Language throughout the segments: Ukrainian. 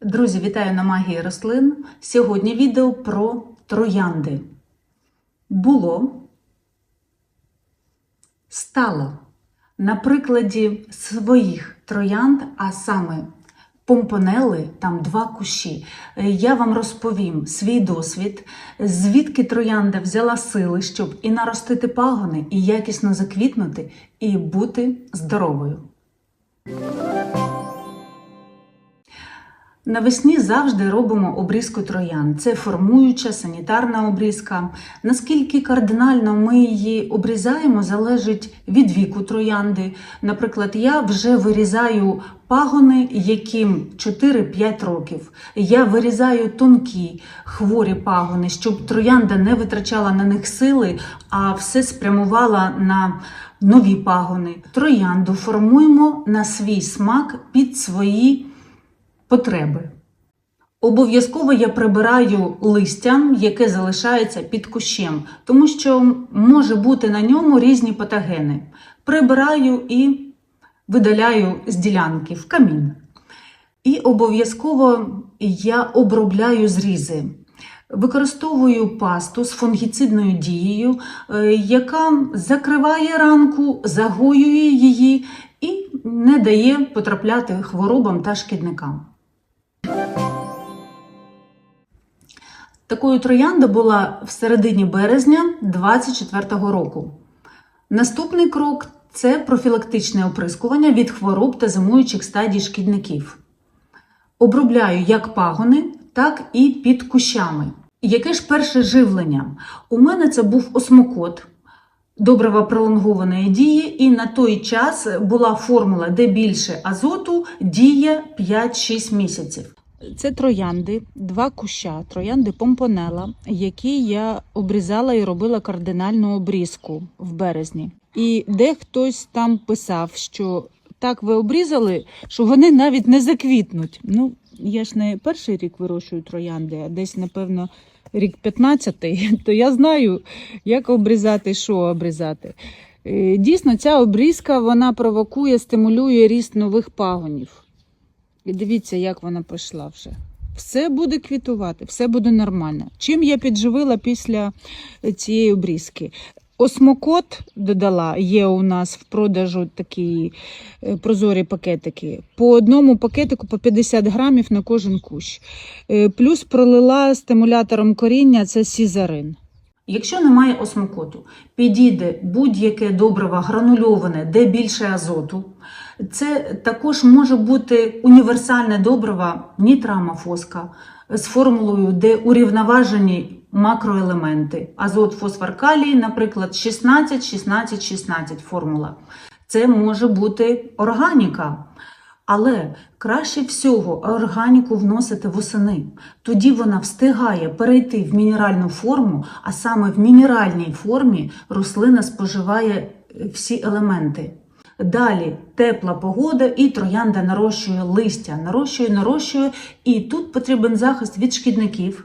Друзі, вітаю на магії рослин. Сьогодні відео про троянди. Було, стало. На прикладі своїх троянд, а саме помпонели, там два кущі. Я вам розповім свій досвід, звідки троянда взяла сили, щоб і наростити пагони, і якісно заквітнути, і бути здоровою. Навесні завжди робимо обрізку троян. Це формуюча санітарна обрізка. Наскільки кардинально ми її обрізаємо, залежить від віку троянди. Наприклад, я вже вирізаю пагони, яким 4-5 років. Я вирізаю тонкі хворі пагони, щоб троянда не витрачала на них сили, а все спрямувала на нові пагони. Троянду формуємо на свій смак під свої потреби. Обов'язково я прибираю листя, яке залишається під кущем, тому що може бути на ньому різні патогени. Прибираю і видаляю з ділянки в камін. І обов'язково я обробляю зрізи. Використовую пасту з фунгіцидною дією, е, яка закриває ранку, загоює її і не дає потрапляти хворобам та шкідникам. Такою троянда була в середині березня 2024 року. Наступний крок це профілактичне оприскування від хвороб та зимуючих стадій шкідників. Обробляю як пагони, так і під кущами. Яке ж перше живлення? У мене це був осмокот, добрива пролонгованої дії, і на той час була формула, де більше азоту діє 5-6 місяців. Це троянди, два куща, троянди помпонела, які я обрізала і робила кардинальну обрізку в березні. І де хтось там писав, що так ви обрізали, що вони навіть не заквітнуть. Ну, я ж не перший рік вирощую троянди, а десь, напевно, рік 15-й, то я знаю, як обрізати, що обрізати. Е, Дійсно, ця обрізка вона провокує, стимулює ріст нових пагонів. І дивіться, як вона пішла вже. Все буде квітувати, все буде нормально. Чим я підживила після цієї обрізки? Осмокот додала, є у нас в продажу такі е, прозорі пакетики. По одному пакетику по 50 грамів на кожен кущ. Е, Плюс пролила стимулятором коріння це сізарин. Якщо немає осмокоту, підійде будь-яке добриво гранульоване, де більше азоту. Це також може бути універсальне добриво нітрамофоска з формулою, де урівноважені макроелементи. Азот, фосфор, калій, наприклад, 16, 16, 16 формула. Це може бути органіка. Але краще всього органіку вносити восени. Тоді вона встигає перейти в мінеральну форму, а саме в мінеральній формі рослина споживає всі елементи. Далі тепла погода і троянда нарощує листя, нарощує, нарощує, і тут потрібен захист від шкідників.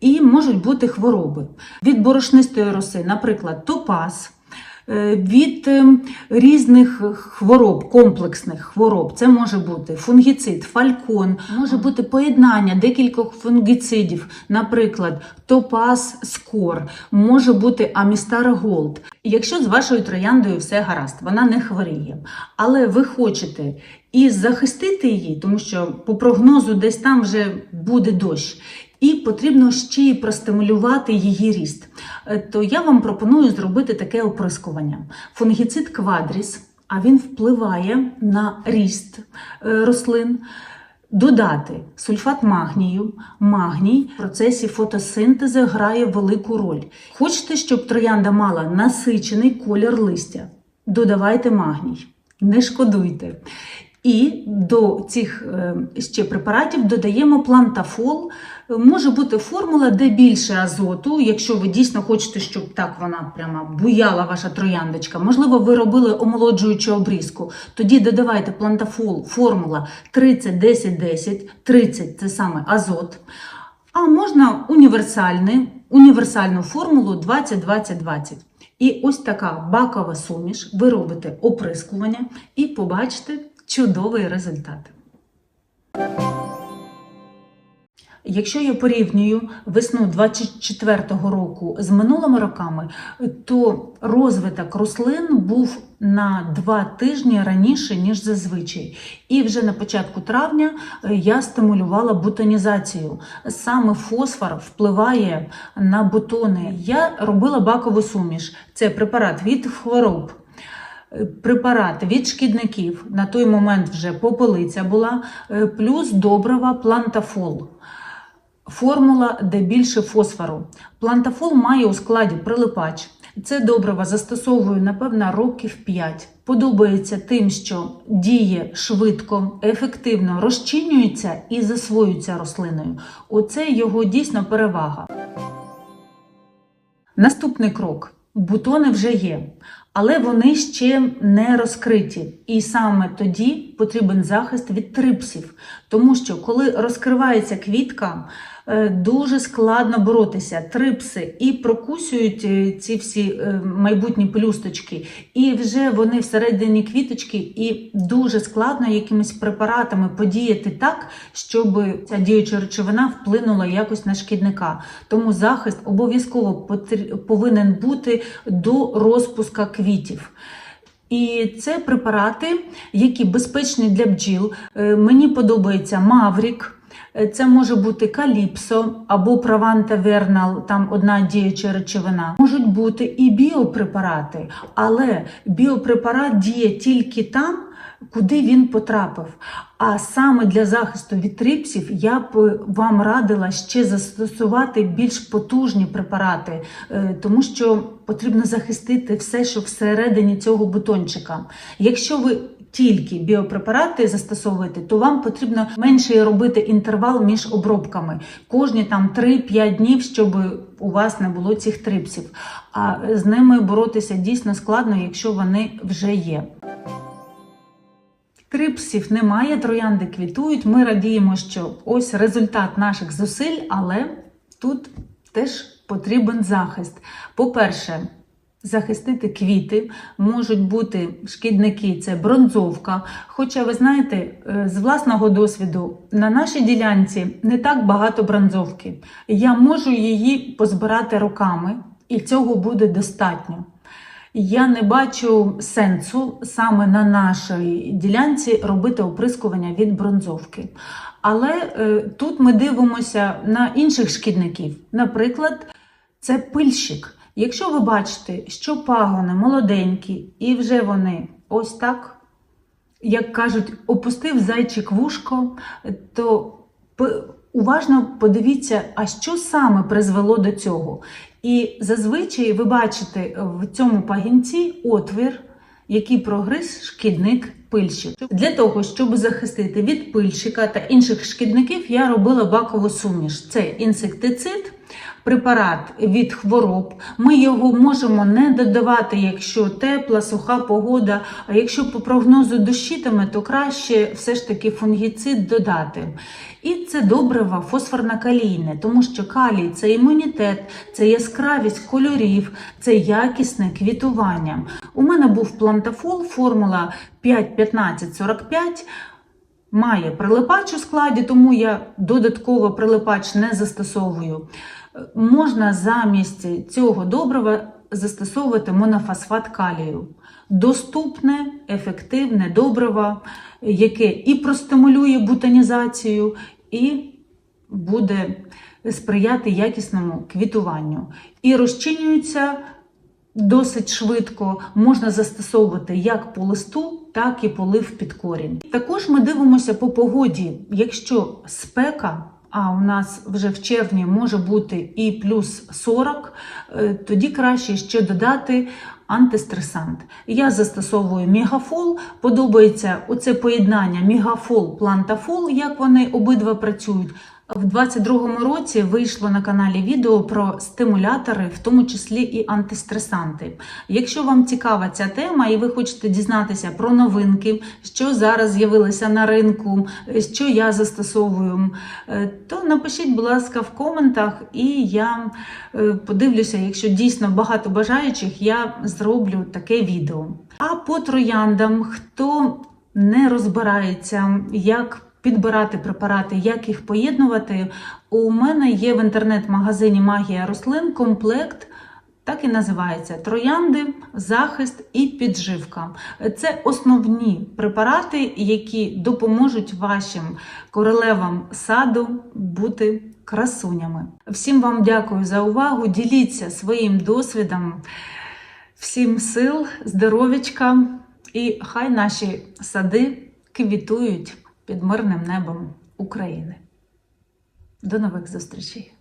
І можуть бути хвороби від борошнистої роси, наприклад, топаз, е, від е, різних хвороб, комплексних хвороб. Це може бути фунгіцид, фалькон, може бути поєднання декількох фунгіцидів, наприклад, топаз, скор, може бути амістар голд. Якщо з вашою трояндою все гаразд, вона не хворіє, але ви хочете і захистити її, тому що по прогнозу десь там вже буде дощ. І потрібно ще й простимулювати її ріст. Е, То я вам пропоную зробити таке оприскування. Фунгіцид квадріс, а він впливає на ріст е, рослин. Додати сульфат магнію. Магній в процесі фотосинтезу грає велику роль. Хочете, щоб троянда мала насичений колір листя? Додавайте магній, не шкодуйте. І до цих е, ще препаратів додаємо плантафол. Може бути формула, де більше азоту, якщо ви дійсно хочете, щоб так вона прямо буяла ваша трояндочка. Можливо, ви робили омолоджуючу обрізку. Тоді додавайте плантафол, формула 30, 10, 10, 30 це саме азот. А можна універсальну формулу 20, 20, 20. І ось така бакова суміш. Ви робите оприскування і побачите чудовий результат. Якщо я порівнюю весну 24-го року з минулими роками, то розвиток рослин був на два тижні раніше, ніж зазвичай. І вже на початку травня е, я стимулювала бутонізацію. Саме фосфор впливає на бутони. Я робила бакову суміш. Це препарат від хвороб. Е, Препарат від шкідників на той момент вже попелиця була, е, плюс добрива плантафол. Формула, де більше фосфору. Плантафол має у складі прилипач. Це добриво застосовую, напевно, років 5. Подобається тим, що діє швидко, ефективно розчинюється і засвоюється рослиною. Оце його дійсно перевага. Наступний крок. Бутони вже є, але вони ще не розкриті. І саме тоді потрібен захист від трипсів. Тому що коли розкривається квітка, е, дуже складно боротися. Трипси і прокусюють е, ці всі е, майбутні пелюсточки, і вже вони всередині квіточки, і дуже складно якимись препаратами подіяти так, щоб ця діюча речовина вплинула якось на шкідника. Тому захист обов'язково повинен бути до розпуска квітів. І це препарати, які безпечні для бджіл. Е, Мені подобається Маврік. Е, Це може бути каліпсо або Праванта Вернал, там одна діюча речовина. Можуть бути і біопрепарати, але біопрепарат діє тільки там, куди він потрапив. А саме для захисту від трипсів я б вам радила ще застосувати більш потужні препарати, е, тому що потрібно захистити все, що всередині цього бутончика. Якщо ви тільки біопрепарати застосовуєте, то вам потрібно менше робити інтервал між обробками. Кожні там 3-5 днів, щоб у вас не було цих трипсів. А з ними боротися дійсно складно, якщо вони вже є. Трипсів немає, троянди квітують. Ми радіємо, що ось результат наших зусиль, але тут теж потрібен захист. По-перше, захистити квіти можуть бути шкідники, це бронзовка. Хоча, ви знаєте, е, з власного досвіду на нашій ділянці не так багато бронзовки. Я можу її позбирати руками, і цього буде достатньо. Я не бачу сенсу саме на нашій ділянці робити оприскування від бронзовки. Але е, тут ми дивимося на інших шкідників. Наприклад, це пильщик. Якщо ви бачите, що пагони молоденькі, і вже вони ось так, як кажуть, опустив зайчик вушко, то уважно подивіться, а що саме призвело до цього. І зазвичай ви бачите в цьому пагінці отвір, який прогриз шкідник пильщик. Для того, щоб захистити від пильщика та інших шкідників, я робила бакову суміш. Це інсектицид, препарат від хвороб. Ми його можемо не додавати, якщо тепла, суха погода. А якщо по прогнозу дощитиме, то краще все ж таки фунгіцид додати. І це добрива фосфорно-калійне, тому що калій це імунітет, це яскравість кольорів, це якісне квітування. У мене був плантафол, формула 5-15-45. Має прилипач у складі, тому я додатково прилипач не застосовую. Можна замість цього добрива застосовувати монофосфат калію. Доступне, ефективне добриво, яке і простимулює бутонізацію, і буде сприяти якісному квітуванню. І розчинюється досить швидко, можна застосовувати як по листу, так і полив під корінь. Також ми дивимося по погоді. Якщо спека, а у нас вже в червні може бути і плюс 40, е, тоді краще ще додати антистресант. Я застосовую мегафол. Подобається оце поєднання мігафол-плантафол, як вони обидва працюють. В 22-му році вийшло на каналі відео про стимулятори, в тому числі і антистресанти. Якщо вам цікава ця тема і ви хочете дізнатися про новинки, що зараз з'явилися на ринку, що я застосовую, е, то напишіть, будь ласка, в коментах, і я е, подивлюся, якщо дійсно багато бажаючих, я зроблю таке відео. А по трояндам, хто не розбирається, як підбирати препарати, як їх поєднувати, у мене є в інтернет-магазині Магія рослин комплект. Так і називається троянди, захист і підживка. Це основні препарати, які допоможуть вашим королевам саду бути красунями. Всім вам дякую за увагу. Діліться своїм досвідом. Всім сил, здоров'ячка і хай наші сади квітують під мирним небом України. До нових зустрічей!